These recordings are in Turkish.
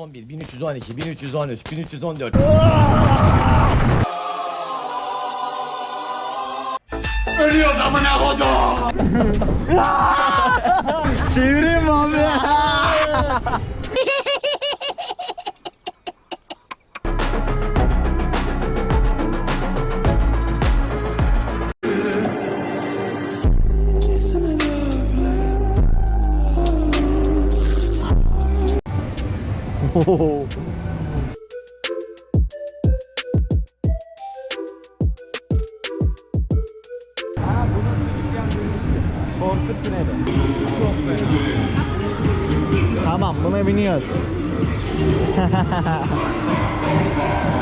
1311, 1312, 1313, 1314. Ölüyoruz amına kodum. Çevireyim abi? Korkut tüneli. Çok fena. Tamam buna biniyoruz.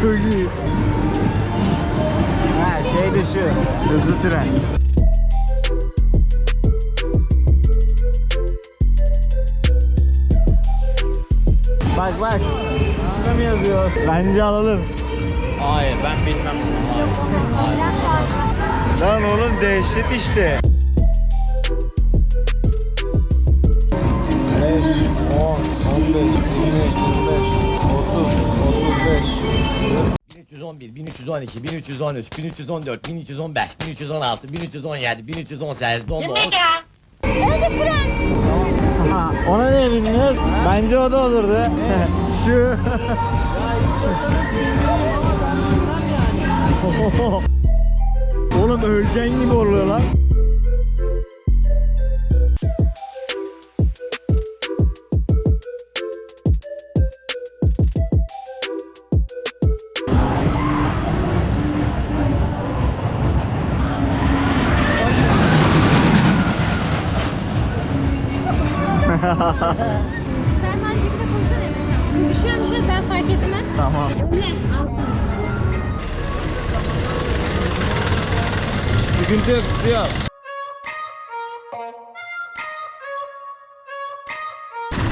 Çok iyi. Ha şey de şu. Hızlı tren. Bak bak. Şuna mı yazıyor? Bence alalım. Hayır ben bilmem. Lan oğlum dehşet işte. 5, 10, 15, 20, 25, 30, 35. 1311, 1312, 1313, 1314, 1315, 1316, 1317, 1318, 19. Önce tren. Ha, ona ne bindiniz? Bence o da olurdu. Şu. Oğlum öleceğin gibi oluyor lan. Ferman gibi de koysana Emrecan. Şimdi düşüyorum düşüyorum ben fark etmem. Tamam. Ne? Altın. Sıkıntı yok, tutuyor.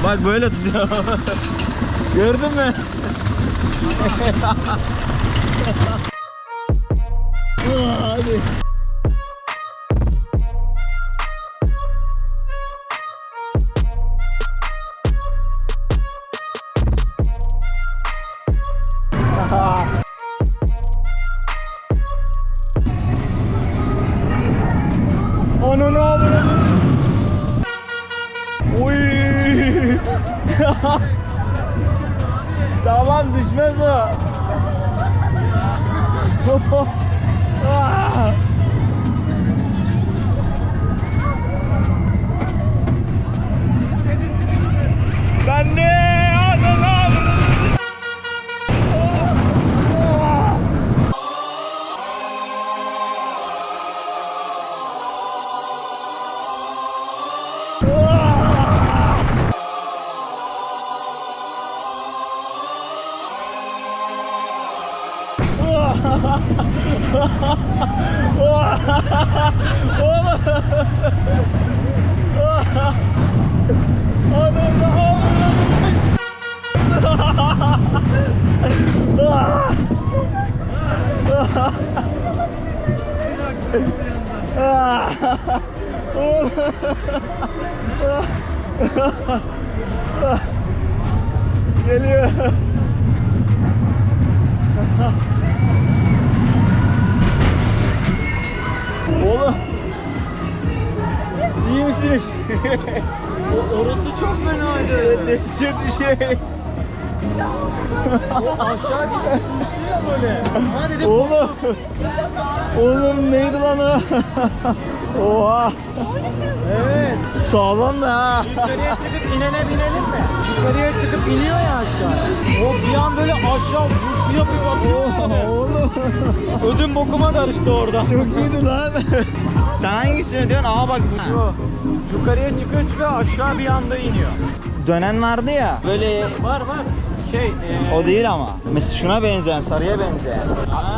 Bak böyle tutuyor. Gördün mü? Hadi. Eu tô Ananı avradım. Geliyor. Oğlum. İyi misiniz? Orası çok fenaydı. Dehşet bir şey. Aşağı düşmüştü ya böyle. Ha dedim Oğlum. Oğlum neydi lan o? Oha. evet. Sağlam da ha. Yukarıya çıkıp inene binelim mi? Yukarıya çıkıp iniyor ya aşağı. O bir an böyle aşağı vursu yapıyor bakıyor. Oğlum. Ödüm bokuma karıştı orada. Çok iyiydi lan. Sen hangisini diyorsun? Aa bak bu. Şu, Yukarıya çıkıyor çıkıyor aşağı bir anda iniyor. Dönen vardı ya. Böyle var var. Şey e, O değil ama. Mesela şuna benzeyen, sarıya benzeyen.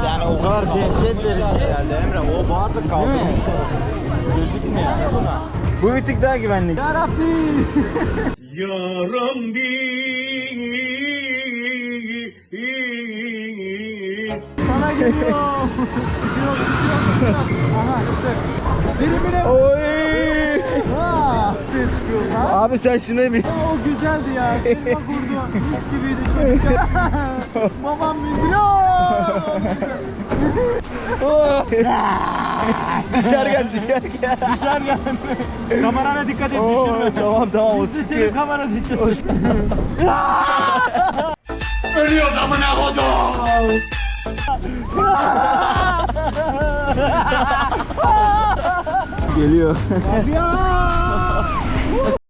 Yani o kadar dehşet verici. herhalde Emre o vardı kaldırmış. Gözükmüyor ya buna. Bu bir tık daha güvenlik. Sana geliyor. Gidiyor, gidiyor, gidiyor. Aha, gitti. Dilimine. Oy! Ha, ses çıkıyor lan. Abi sen şuna bir... O güzeldi ya. Kelime kurdu. Mis gibiydi çocukken. Babam biliyor. Oh! dışarı gel dışarı gel. Dışarı gel. Kamerana dikkat et Oo, düşürme. tamam tamam o Bizi sıkı. şey kamera düşürsün. Ölüyoruz amına kodum. Geliyor.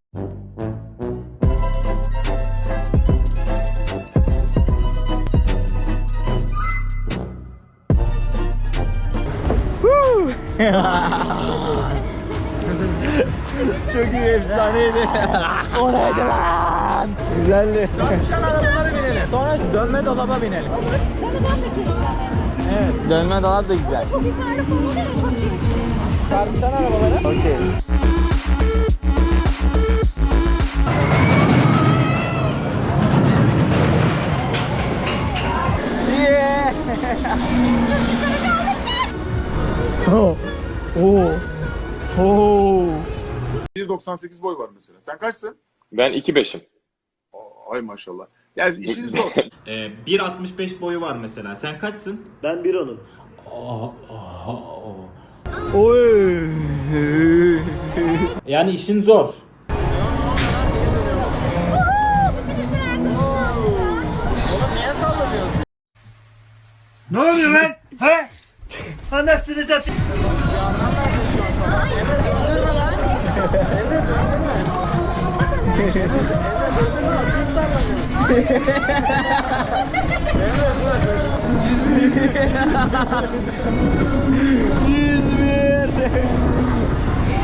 Çok iyi efsaneydi. o neydi lan? Güzeldi. Dönüşen arabalara binelim. Sonra dönme dolaba binelim. Evet. Dönme dolap da güzel. Çarpışan arabalara. Okey. 1.98 boy var mesela. Sen kaçsın? Ben 2.5'im. Aa, Ay maşallah. Yani işin zor. Ee, 1.65 boyu var mesela. Sen kaçsın? Ben bir onum. Oy. Yani işin zor. 101.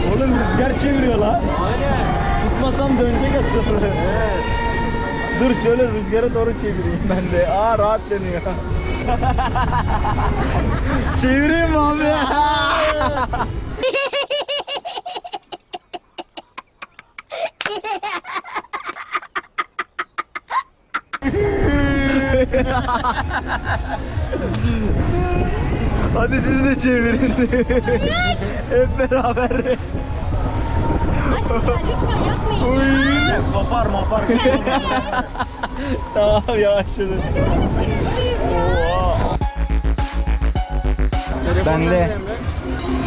Oğlum rüzgar çeviriyor lan. Aynen. Tutmasam dönecek asıl. Evet. Dur şöyle rüzgara doğru çevireyim ben de. Aa rahat dönüyor. Çevireyim abi. Hadi siz de çevirin. Hep beraber. Yapmayın. Kopar mopar. tamam yavaşladım. Ben de.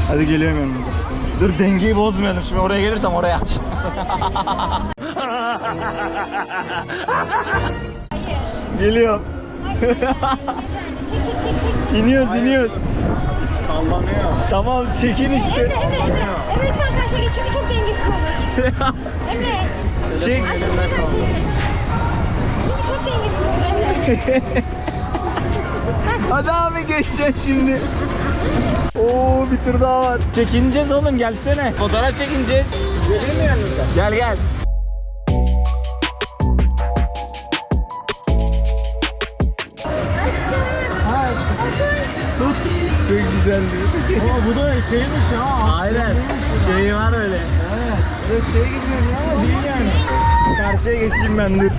Hadi geliyorum yanına. Dur dengeyi bozmayalım. Şimdi oraya gelirsem oraya. Geliyorum. İniyoruz iniyoruz. Sallanıyor. Tamam çekin işte. Emre Emre Emre. Emre lütfen karşıya geç çünkü çok dengesiz olur. Emre. Çek. Karşıya karşıya geç. Çünkü çok dengesiz olur Emre. Hadi abi geçeceksin şimdi. Oo bir tur daha var. Çekineceğiz oğlum gelsene. Fotoğraf çekineceğiz. Gelin mi yanınıza? Gel gel. Güzeldi. Ama bu da şeymiş ya. Aynen. Şey var öyle. Evet. Böyle şey gidiyor ya değil yani. Karşıya geçeyim ben dur.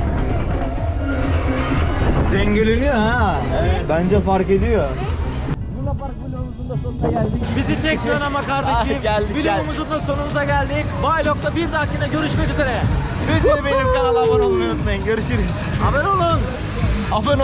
Dengeleniyor ha. Evet. Bence fark ediyor. Bizi çekmiyorsun ama kardeşim. Ah, geldik, Videomuzun da sonumuza geldik. Vlog'da bir dahakine görüşmek üzere. Bir de benim kanala abone olmayı unutmayın. Görüşürüz. Haber olun. Abone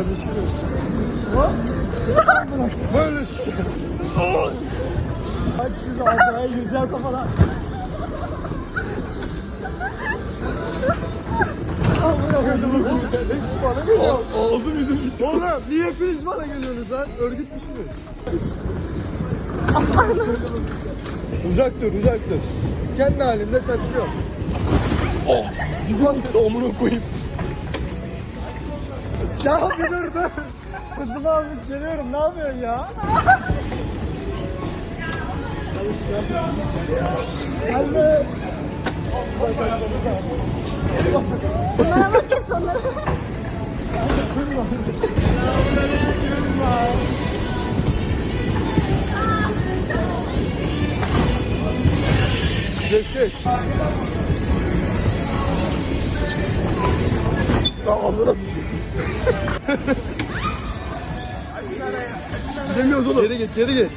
Eyvallah kardeşim. Böyle şükür. Aç şunu arkaya güzel kafadan. Hepsi bana geliyor. Ağzım yüzüm gitti. Oğlum niye hepiniz bana geliyorsunuz lan? Örgüt müsünüz? uzak dur uzak dur. Kendi halimde takılıyorum. Oh. Cizman omunu koyayım. Ya bir dur dur. Kızım abi geliyorum ne yapıyorsun ya? Anne. Bunlara bakın sonlara. Geç 내려서 내리게 내리게